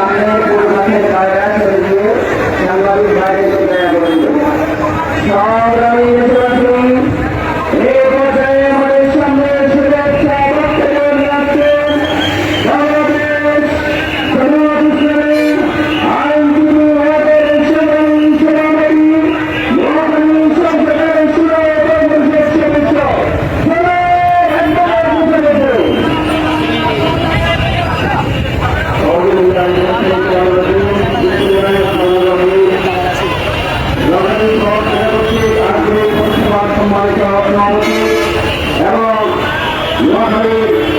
Amém. মহামারীর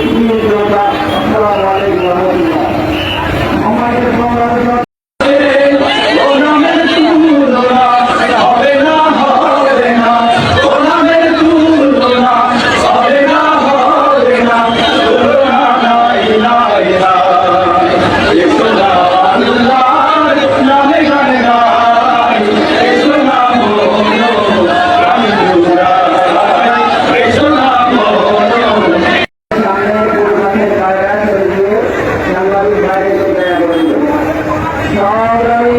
সংগ্রামী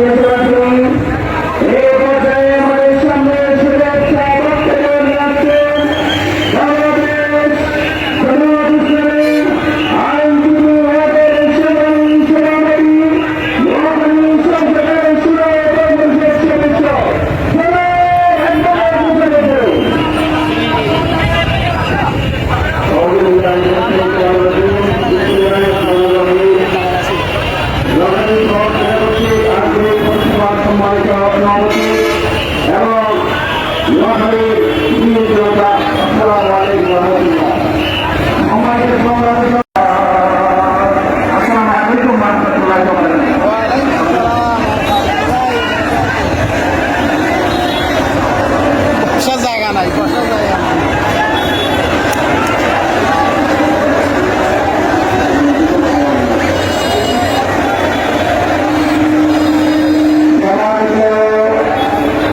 এবং মহামারীর জনতা আসসালামু আলাইকুম।